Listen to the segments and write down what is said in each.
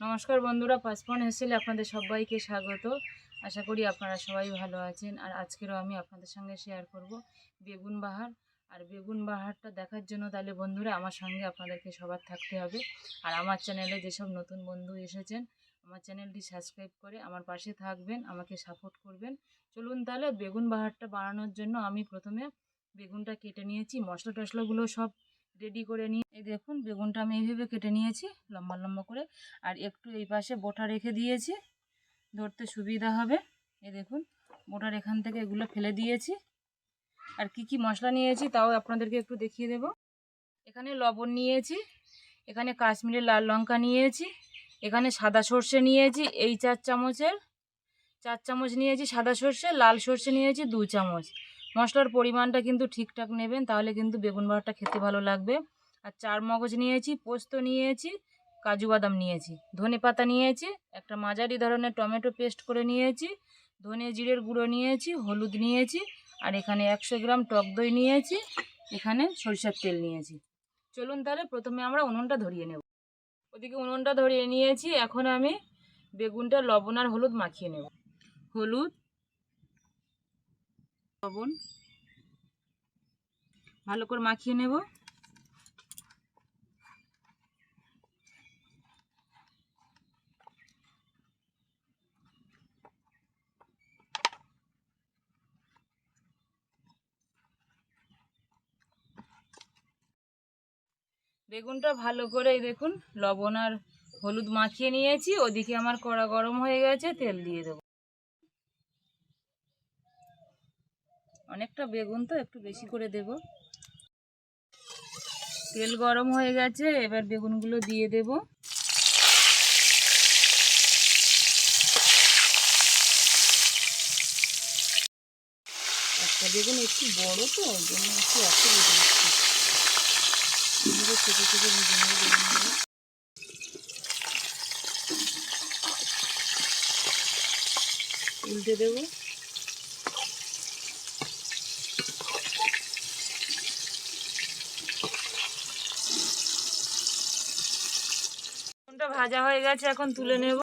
নমস্কার বন্ধুরা, পাঁচপন হেসেলে আপনাদের সবাইকে স্বাগত। আশা করি আপনারা সবাই ভালো আছেন। আর আজকেরও আমি আপনাদের সঙ্গে শেয়ার করব বেগুন বাহার। আর বেগুন বাহারটা দেখার জন্য তাহলে বন্ধুরা, আমার সঙ্গে আপনাদেরকে সবার থাকতে হবে। আর আমার চ্যানেলে যেসব নতুন বন্ধু এসেছেন, আমার চ্যানেলটি সাবস্ক্রাইব করে আমার পাশে থাকবেন, আমাকে সাপোর্ট করবেন। চলুন তাহলে বেগুন বাহারটা বানানোর জন্য আমি প্রথমে বেগুনটা কেটে নিয়েছি। মশলা টশলাগুলো সব রেডি করে নিয়ে, এই দেখুন, বেগুনটা আমি এইভাবে কেটে নিয়েছি, লম্বা লম্বা করে। আর একটু এই পাশে বোটা রেখে দিয়েছি, ধরতে সুবিধা হবে। এই দেখুন, বোটার এখান থেকে এগুলো ফেলে দিয়েছি। আর কি কি মশলা নিয়েছি তাও আপনাদেরকে একটু দেখিয়ে দেব। এখানে লবণ নিয়েছি, এখানে কাশ্মীরের লাল লঙ্কা নিয়েছি, এখানে সাদা সর্ষে নিয়েছি, এই চার চামচের, চার চামচ নিয়েছি সাদা সর্ষে, লাল সর্ষে নিয়েছি দু চামচ। মশলার পরিমাণটা কিন্তু ঠিকঠাক নেবেন, তাহলে কিন্তু বেগুন বাহারটা খেতে ভালো লাগবে। আর চার মগজ নিয়েছি, পোস্ত নিয়েছি, কাজু বাদাম নিয়েছি, ধনে পাতা নিয়েছি, একটা মাঝারি ধরনের টমেটো পেস্ট করে নিয়েছি, ধনে জিরের গুঁড়ো নিয়েছি, হলুদ নিয়েছি, আর এখানে একশো গ্রাম টক দই নিয়েছি, এখানে সরিষার তেল নিয়েছি। চলুন তাহলে প্রথমে আমরা উনুনটা ধরিয়ে নেব। ওদিকে উনুনটা ধরিয়ে নিয়েছি, এখন আমি বেগুনটা, লবণ আর হলুদ মাখিয়ে নেব। হলুদ লবণ। ভালো করে মাখিয়ে নেব। বেগুনটা ভালো করে দেখুন, লবণ আর হলুদ মাখিয়ে নিয়েছি। ওদিকে আমার কড়া গরম হয়ে গেছে, তেল দিয়ে দেবো। অনেকটা বেগুন তো, একটু বেশি করে দেব। তেল গরম হয়ে গেছে, এবার বেগুনগুলো দিয়ে দেব। একটা বেগুন একটু বড় তো, ওই জন্য একটু দিচ্ছি। ছোটো ছোটো উল্টে দেবো। ভাজা হয়ে গেছে, এখন তুলে নেব।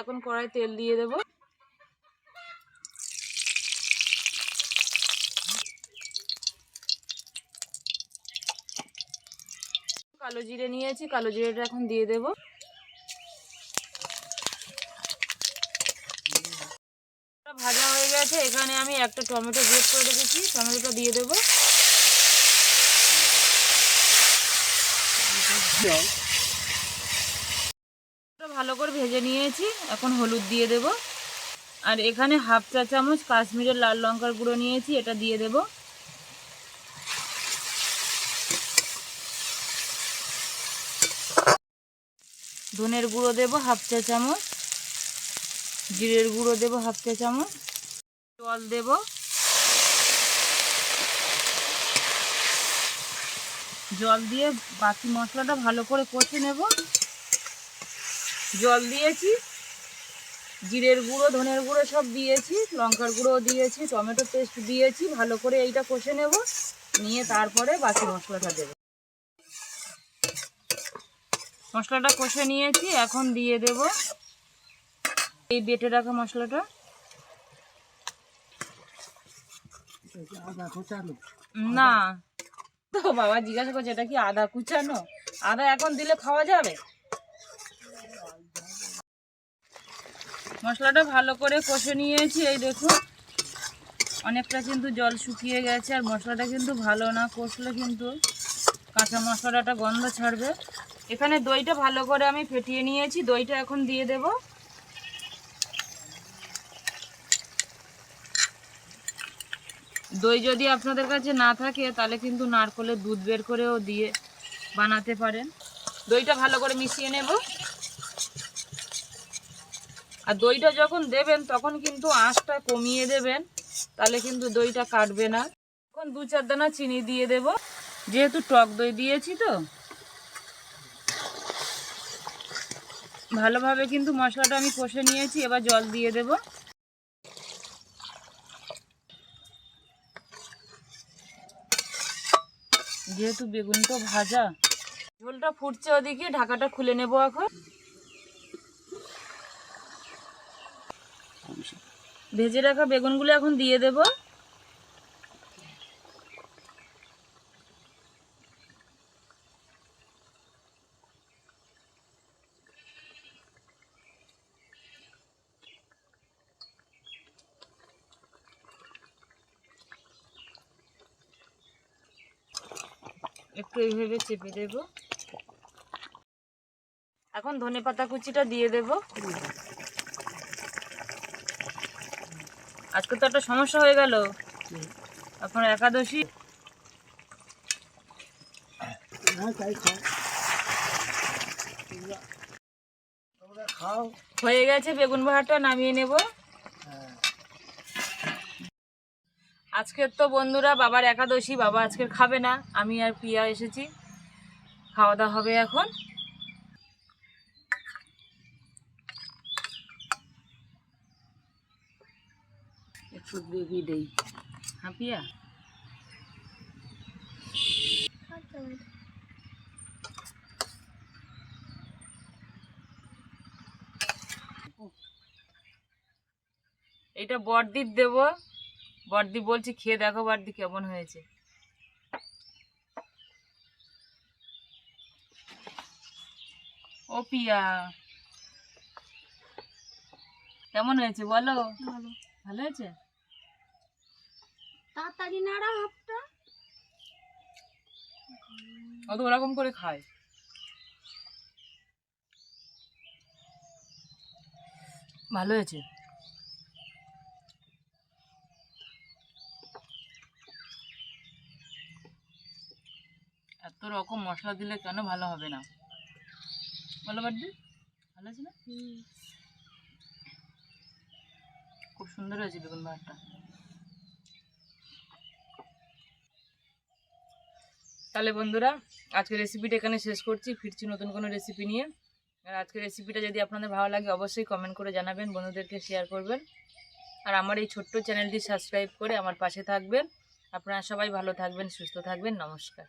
এখন কড়াই তেল দিয়ে দেব। কালো জিরে নিয়েছি, কালো জিরেটা এখন দিয়ে দেব। গেছে এখানে আমি একটা টমেটো গ্রেট করে রেখেছি, টমেটোটা দিয়ে দেবো। ভালো করে ভেজে নিয়েছি, এখন হলুদ দিয়ে দেব। আর এখানে হাফ চা চামচ কাশ্মীরের লাল লঙ্কার গুঁড়ো নিয়েছি, এটা দিয়ে দেব। ধনের গুঁড়ো দেব হাফ চা চামচ, জিরের গুঁড়ো দেব হাফ চা চামচ। জল দেব। জল দিয়ে বাকি মশলাটা ভালো করে কষে নেব। জল দিয়েছি। জিরের গুঁড়ো, ধনের গুঁড়ো সব দিয়েছি। লঙ্কার গুঁড়ো দিয়েছি, টমেটো পেস্ট দিয়েছি, ভালো করে এইটা কষে নেব। নিয়ে তারপরে বাকি মশলাটা দেব। মশলাটা কষে নিয়েছি, এখন দিয়ে দেব। এই বেটে রাখা মশলাটা। না। তো বাবা জিজ্ঞাসা করছে, এটা কি আদা কুচানো? আদা এখন দিলে খাওয়া যাবে? মশলাটা ভালো করে কষে নিয়েছি, এই দেখুন অনেকটা কিন্তু জল শুকিয়ে গেছে, আর মশলাটা কিন্তু ভালো না, কষলে কিন্তু কাঁচা মশলাটা গন্ধ ছাড়বে। এখানে দইটা ভালো করে আমি ফেটিয়ে নিয়েছি, দইটা এখন দিয়ে দেব। দই যদি আপনাদের কাছে না থাকে, তাহলে কিন্তু নারকলের দুধ বের করেও দিয়ে বানাতে পারেন। দইটা ভালো করে মিশিয়ে নেব। আর দইটা যখন দেবেন, তখন কিন্তু আঁচটা কমিয়ে দেবেন, তাহলে কিন্তু দইটা কাটবে না। এখন দু চার দানা চিনি দিয়ে দেব। যেহেতু টক দই দিয়েছি তো, ভালোভাবে কিন্তু মশলাটা আমি কষে নিয়েছি। এবার জল দিয়ে দেব। যেহেতু বেগুন তো ভাজা, ঝোলটা ফুটছে ওদিকে, ঢাকাটা খুলে নেব এখন। ভেজে রাখা বেগুনগুলো এখন দিয়ে দেব। একটু এইভাবে চেপে দেব। এখন ধনে পাতা কুচিটা দিয়ে দেব। আজকে তো একটা সমস্যা হয়ে গেল। এখন একাদশী। হয়ে গেছে বেগুন ভাড়াটা, নামিয়ে নেব। আজকের তো বন্ধুরা বাবার একাদশী বাবা আজকের খাবে না। আমি আর প্রিয়া এসেছি। খাওয়া দাওয়া হবে এখন। একটু গ্রেভি দেই। হ্যাঁ প্রিয়া? এটা বড়দির দেব। বড়দি বলছি খেয়ে দেখো বড়দি কেমন হয়েছে। ও পিয়া। কেমন হয়েছে বলো? ভালো। হয়েছে? তাড়াতাড়ি নাড়া হাতটা ও তো ওরকম করে খায়। ভালো হয়েছে? মশলা দিলে কেন ভালো হবে না? বলো বার্দি ভালো আছে না? খুব সুন্দর হয়েছে বেগুন ভাতটা তাহলে বন্ধুরা, আজকের রেসিপিটা এখানে শেষ করছি। ফিরছি নতুন কোনো রেসিপি নিয়ে। আর আজকের রেসিপিটা যদি আপনাদের ভালো লাগে, অবশ্যই কমেন্ট করে জানাবেন, বন্ধুদেরকে শেয়ার করবেন। আর আমার এই ছোট্ট চ্যানেলটি সাবস্ক্রাইব করে আমার পাশে থাকবেন। আপনারা সবাই ভালো থাকবেন, সুস্থ থাকবেন। নমস্কার।